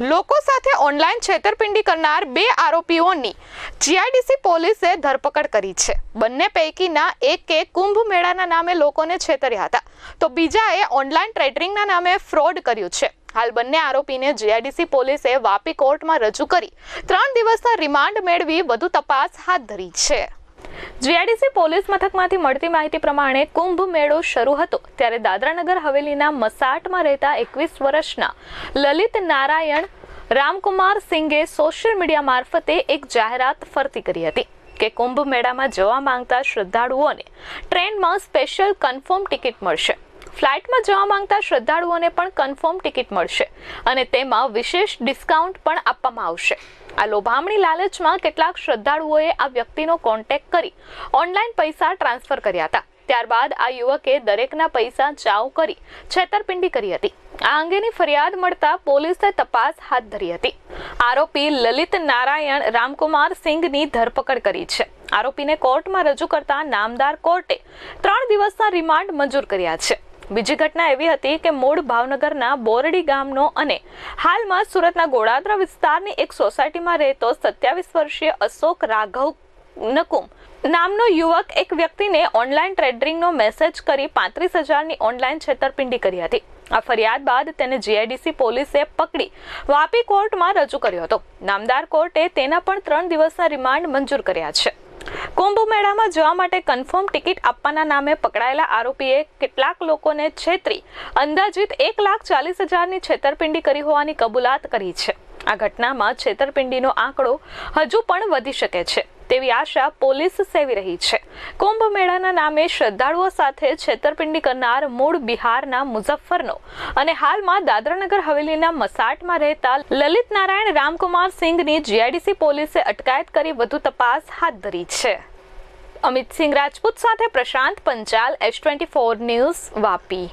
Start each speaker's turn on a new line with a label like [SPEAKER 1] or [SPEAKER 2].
[SPEAKER 1] લોકો સાથે ઓનલાઈન છેતરપિંડી કરનાર બે આરોપીઓની જીઆઈડીસી પોલીસે ધરપકડ કરી છે. બંને પૈકીના એકે કુંભ મેળાના નામે લોકોને છેતર્યા હતા. તો બીજાએ ઓનલાઈન ટ્રેડિંગના નામે ફ્રોડ કર્યું છે. હાલ બંને આરોપીને જીઆઈડીસી પોલીસે વાપી કોર્ટમાં રજૂ કરી ત્રણ દિવસના રિમાન્ડ મેળવી વધુ તપાસ હાથ ધરી છે. જીઆઈડીસી પોલીસ મથકમાંથી મળતી માહિતી પ્રમાણે કુંભ મેળો શરૂ હતો ત્યારે દાદરાનગર હવેલીના મસાટમાં રહેતા એકવીસ વર્ષના લલિત નારાયણ રામકુમાર સિંઘે સોશિયલ મીડિયા મારફતે એક જાહેરાત ફરતી કરી હતી કે કુંભ મેળામાં જવા માંગતા શ્રદ્ધાળુઓને ટ્રેનમાં સ્પેશિયલ કન્ફર્મ ટિકિટ મળશે. ફ્લાઇટમાં જવા માંગતા શ્રદ્ધાળુઓને પણ કન્ફર્મ ટિકિટ મળશે અને તેમાં વિશેષ ડિસ્કાઉન્ટ પણ આપવામાં આવશે. આ લોભામણી લાલચમાં કેટલાક શ્રદ્ધાળુઓએ આ વ્યક્તિનો કોન્ટેક્ટ કરી ઓનલાઈન પૈસા ટ્રાન્સફર કર્યા હતા. ત્યારબાદ આ યુવકે દરેકના પૈસા ચાવ કરી છેતરપિંડી કરી હતી. આ અંગેની ફરિયાદ મળતા પોલીસે તપાસ હાથ ધરી હતી. આરોપી લલિત નારાયણ રામકુમાર સિંઘની ધરપકડ કરી છે. આરોપીને કોર્ટમાં રજૂ કરતા નામદાર કોર્ટે ત્રણ દિવસના રિમાન્ડ મંજૂર કર્યા છે. બીજી ઘટના એવી હતી કે મૂળ ભાવનગરના બોરડી ગામનો અને હાલમાં સુરતના ગોળાદરા વિસ્તારની એક સોસાયટીમાં રહેતો સત્યાવીસ વર્ષીય અશોક રાઘવ નકુમ નામનો યુવક એક વ્યક્તિને ઓનલાઈન ટ્રેડિંગનો મેસેજ કરી પાંત્રીસ હજારની ઓનલાઈન છેતરપિંડી કરી હતી. આ ફરિયાદ બાદ તેને જીઆઈડીસી પોલીસે પકડી વાપી કોર્ટમાં રજૂ કર્યો હતો. નામદાર કોર્ટે તેના પણ ત્રણ દિવસના રિમાન્ડ મંજૂર કર્યા છે. કુંભ મેળામાં જવા માટે કન્ફર્મ ટિકિટ આપવાના નામે પકડાયેલા આરોપીએ કેટલાક લોકોને છેતરી, અંદાજિત એક લાખ ચાલીસ હજારની છેતરપિંડી કરી હોવાની કબૂલાત કરી છે. આ ઘટનામાં છેતરપિંડીનો આંકડો હજુ પણ વધી શકે છે તેવી આશા પોલીસ સેવી રહી છે. કુંભ મેળાના નામે શ્રદ્ધાળુઓ સાથે છેતરપિંડી કરનાર મૂળ બિહારના મુઝફ્ફરનો અને હાલમાં દાદરાનગર હવેલીના મસાટમાં રહેતા લલિત નારાયણ રામકુમાર સિંઘની જીઆઈડીસી પોલીસે અટકાયત કરી વધુ તપાસ હાથ ધરી છે. અમિત સિંહ રાજપૂત સાથે Prashant Panchal H twenty four news Vapi.